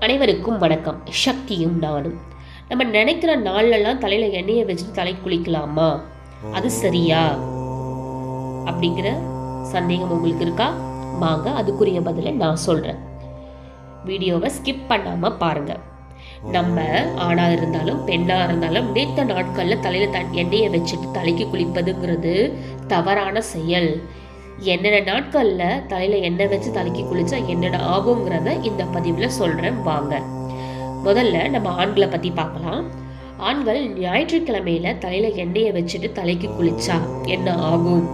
அனைவருக்கும் வணக்கம். சக்தியும் நானும். நம்ம நினைக்கிற நாள்லலாம் தலையில் எண்ணெயை வச்சுட்டு தலை குளிக்கலாமா? அது சரியா? அப்படிங்கிற சந்தேகம் உங்களுக்கு இருக்கா? வாங்க அதுக்குரிய பதிலை நான் சொல்கிறேன் வீடியோவை ஸ்கிப் பண்ணாமல் பாருங்க. நம்ம ஆணாக இருந்தாலும் பெண்ணாக இருந்தாலும் நேற்ற நாட்களில் தலையில் தன் எண்ணெயை வச்சுட்டு தலைக்கு குளிப்பதுங்கிறது தவறான செயல். என்னென்ன நாட்களில் தலையில் எண்ணெய் வச்சு தலைக்கு குளிச்சா என்னென்ன ஆகுங்கிறத இந்த பதிவில் சொல்கிறேன் வாங்க. முதல்ல நம்ம ஆண்களை பற்றி பார்க்கலாம். ஆண்கள் ஞாயிற்றுக்கிழமையில தலையில் எண்ணெயை வச்சுட்டு தலைக்கு குளிச்சா என்ன ஆகும்?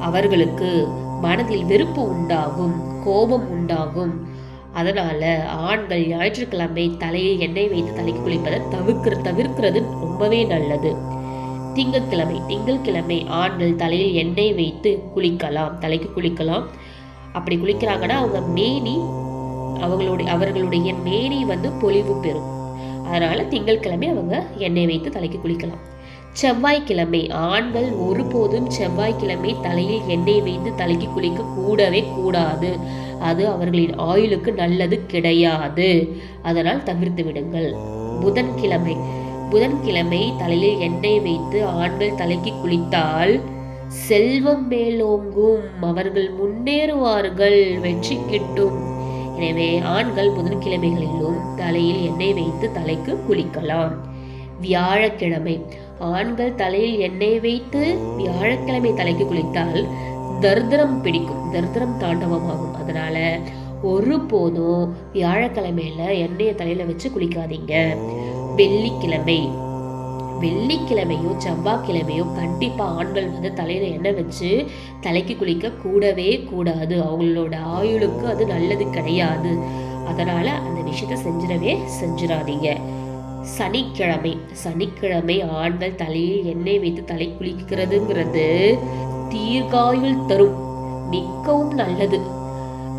அவர்களுக்கு மனதில் வெறுப்பு உண்டாகும் கோபம் உண்டாகும். அதனால ஆண்கள் ஞாயிற்றுக்கிழமை தலையில் எண்ணெய் வைத்து தலைக்கு குளிப்பதை தவிர்க்கிற தவிர்க்கிறது ரொம்பவே நல்லது. திங்கட்கிழமை திங்கட்கிழமை ஆண்கள் தலையில் எண்ணெய் வைத்து குளிக்கலாம் தலைக்கு குளிக்கலாம். அப்படி குளிக்கிறாங்கன்னா அவங்க மேனி அவங்களுடைய அவர்களுடைய மேனி வந்து பொலிவு பெறும். அதனால திங்கட்கிழமை அவங்க எண்ணெய் வைத்து தலைக்கு குளிக்கலாம். செவ்வாய்க்கிழமை ஆண்கள் ஒருபோதும் செவ்வாய்க்கிழமை தலையில் எண்ணெய் வைத்து தலைக்கு குளிக்க கூடவே கூடாது. அது அவர்களின் ஆயுளுக்கு நல்லது கிடையாது. அதனால் தவிர்த்து விடுங்கள். புதன்கிழமை புதன்கிழமை தலையில் எண்ணெய் வைத்து ஆண்கள் தலைக்கு குளித்தால் செல்வம் மேலோங்கும். அவர்கள் முன்னேறுவார்கள். வெற்றி கிட்டும். எனவே ஆண்கள் புதன்கிழமைகளிலும் தலையில் எண்ணெய் வைத்து தலைக்கு குளிக்கலாம். வியாழக்கிழமை. ஆண்கள் தலையில் எண்ணெய் வைத்து வியாழக்கிழமை தலைக்கு குளித்தால் தர்தரம் பிடிக்கும். தர்தரம் தாண்டவமாகும். அதனால ஒருபோதும் வியாழக்கிழமையில எண்ணெயை தலையில வச்சு குளிக்காதீங்க. வெள்ளிக்கிழமை. வெள்ளிக்கிழமையோ செவ்வாய்க்கிழமையோ கண்டிப்பாக ஆண்கள் வந்து தலையில் எண்ணெய் வச்சு தலைக்கு குளிக்க கூடவே கூடாது. அவங்களோட ஆயுளுக்கு அது நல்லது கிடையாது. அதனால் அந்த விஷயத்த செஞ்சிடவே செஞ்சிடாதீங்க. சனிக்கிழமை சனிக்கிழமை ஆண்கள் தலையில் எண்ணெய் வைத்து தலை குளிக்கிறதுங்கிறது தீர்காயுள் தரும். மிகவும் நல்லது.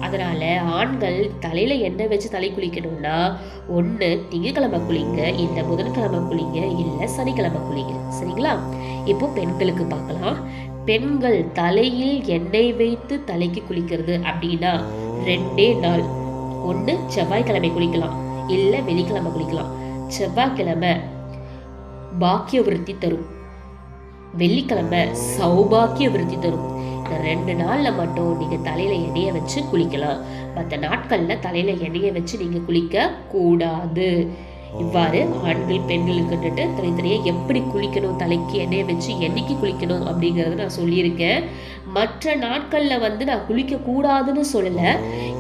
அதனால ஆண்கள் தலையில எண்ணெய் வச்சு தலை குளிக்கணும்னா ஒன்று திங்கக்கிழமை குளிங்க இல்லை புதன்கிழமை குளிங்க இல்லை சனிக்கிழமை குளிங்க. சரிங்களா? இப்போ பெண்களுக்கு பார்க்கலாம். பெண்கள் தலையில் எண்ணெய் வைத்து தலைக்கு குளிக்கிறது அப்படின்னா ரெண்டே நாள். ஒன்று செவ்வாய்க்கிழமை குளிக்கலாம். இல்லை வெள்ளிக்கிழமை குளிக்கலாம். செவ்வாய்க்கிழமை பாக்கிய விருத்தி தரும். வெள்ளிக்கிழமை சௌபாக்கிய விருத்தி தரும். ரெண்டு நாளில் மட்டும் நீங்கள் தலையில் எண்ணெயை வச்சு குளிக்கலாம். மற்ற நாட்களில் தலையில் எண்ணெயை வச்சு நீங்கள் குளிக்க கூடாது. இவ்வாறு ஆண்கள் பெண்களுக்குன்னுட்டு தனித்தனியாக எப்படி குளிக்கணும் தலைக்கு எண்ணெயை வச்சு என்னைக்கு குளிக்கணும் அப்படிங்கிறத நான் சொல்லியிருக்கேன். மற்ற நாட்களில் வந்து நான் குளிக்க கூடாதுன்னு சொல்லலை.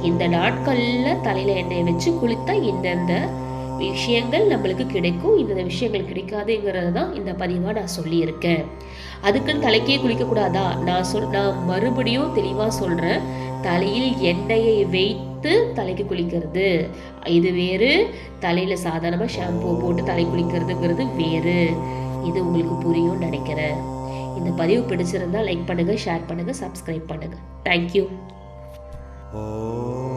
இந்த நாட்களில் தலையில் எண்ணெயை வச்சு குளித்தா இந்தந்த விஷயங்கள் நம்மளுக்கு கிடைக்கும். இந்த விஷயங்கள் கிடைக்காதுங்கிறது தான் இந்த பதிவாக நான் சொல்லியிருக்கேன். அதுக்குன்னு தலைக்கே குளிக்கக்கூடாதா? நான் சொல் நான் மறுபடியும் தெளிவாக சொல்கிறேன் தலையில் எண்ணெயை வைத்து தலைக்கு குளிக்கிறது. இது வேறு. தலையில் சாதாரணமாக ஷாம்பு போட்டு தலை குளிக்கிறதுங்கிறது வேறு. இது உங்களுக்கு புரியும்னு நினைக்கிறேன். இந்த பதிவு பிடிச்சிருந்தா லைக் பண்ணுங்கள் ஷேர் பண்ணுங்கள் சப்ஸ்கிரைப் பண்ணுங்கள் தேங்க்யூ Oh.